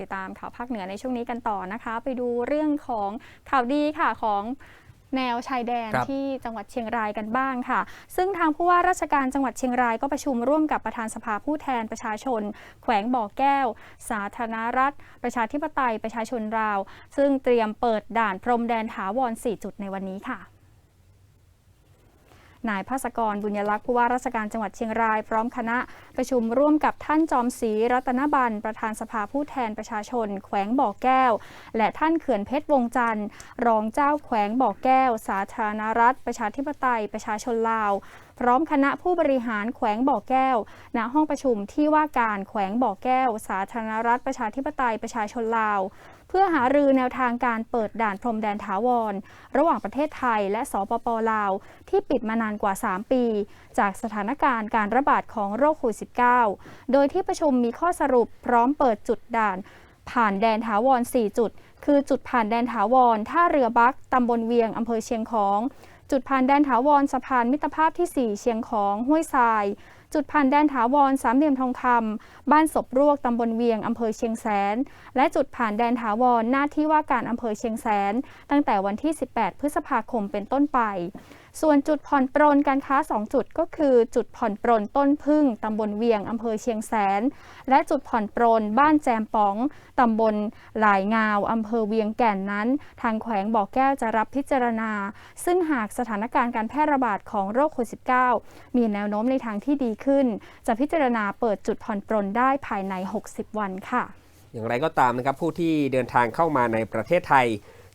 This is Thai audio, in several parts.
ติดตามข่าวภาคเหนือในช่วงนี้กันต่อนะคะ ไปดูเรื่องของข่าวดีค่ะของแนวชายแดนครับที่จังหวัดเชียงรายกันบ้างค่ะ ซึ่งทางผู้ว่าราชการจังหวัดเชียงรายก็ประชุมร่วมกับประธานสภาผู้แทนประชาชน แขวงบ่อแก้ว สาธารณรัฐ ประชาธิปไตยประชาชนราว ซึ่งเตรียมเปิดด่านพรมแดนถาวร4จุดในวันนี้ค่ะ นายภาสกรบุญยลักษณ์ผู้ว่าราชการจังหวัดเชียงราย พร้อมคณะประชุมร่วมกับท่านจอมศรีรัตนบันประธานสภาผู้แทนประชาชน แขวงบ่อแก้ว และท่านเขื่อนเพชรวงจันทร์รองเจ้าแขวงบ่อแก้ว สาธารณรัฐ ประชาธิปไตย ประชาชนลาว พร้อมคณะผู้บริหารแขวงบ่อแก้ว ณ ห้องประชุมที่ว่าการแขวงบ่อแก้ว สาธารณรัฐประชาธิปไตยประชาชนลาว เพื่อหารือแนวทางการเปิดด่านพรมแดนถาวร ระหว่างประเทศไทยและสปปลาว ที่ปิดมานานกว่า 3 ปี จากสถานการณ์การระบาดของโรคโควิด -19 โดยที่ประชุมมีข้อสรุปพร้อมเปิดจุดด่าน ผ่านแดนถาวร 4 จุด คือจุดผ่านแดนถาวรท่าเรือบักตำบลเวียงอำเภอเชียงของ จุดผ่านแดนถาวรสะพานมิตรภาพที่ 4 เชียงของห้วยทราย จุดผ่านแดนถาวรสามเหลี่ยมทองคำบ้านศพรวกตำบลเวียงอำเภอเชียงแสน และจุดผ่านแดนถาวรหน้าที่ว่าการอำเภอเชียงแสน ตั้งแต่วันที่ 18 พฤษภาคมเป็นต้นไป ส่วนจุดผ่อนปรนการค้า 2 จุดก็คือ จุดผ่อนปรนต้นพึ่งตำบลเวียงอำเภอเชียงแสน และจุดผ่อนปรนบ้านแจมป๋องตำบลหลายงาวอำเภอเวียงแก่นนั้น ทางแขวงบ่อแก้วจะรับพิจารณา ซึ่งหากสถานการณ์การแพร่ระบาดของโรคโควิด -19 มีแนวโน้มในทางที่ดีขึ้น จะพิจารณาเปิดจุดผ่อนปรนได้ภายใน 60 วันค่ะ อย่างไรก็ตามนะครับผู้ที่เดินทางเข้ามาในประเทศไทย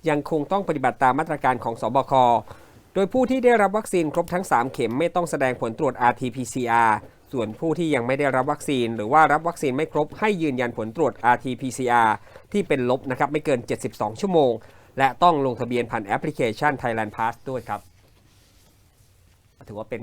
ยังคงต้องปฏิบัติตามมาตรการของสบคโดยผู้ที่ได้รับวัคซีนครบทั้ง 3 เข็มไม่ต้องแสดงผลตรวจ RT-PCR ส่วนผู้ที่ยังไม่ได้รับวัคซีน หรือว่ารับวัคซีนไม่ครบให้ยืนยันผลตรวจ RT-PCR ที่เป็นลบนะครับไม่เกิน 72 ชั่วโมง และต้องลงทะเบียนผ่านแอปพลิเคชัน Thailand Pass ด้วยครับ ถือว่าเป็น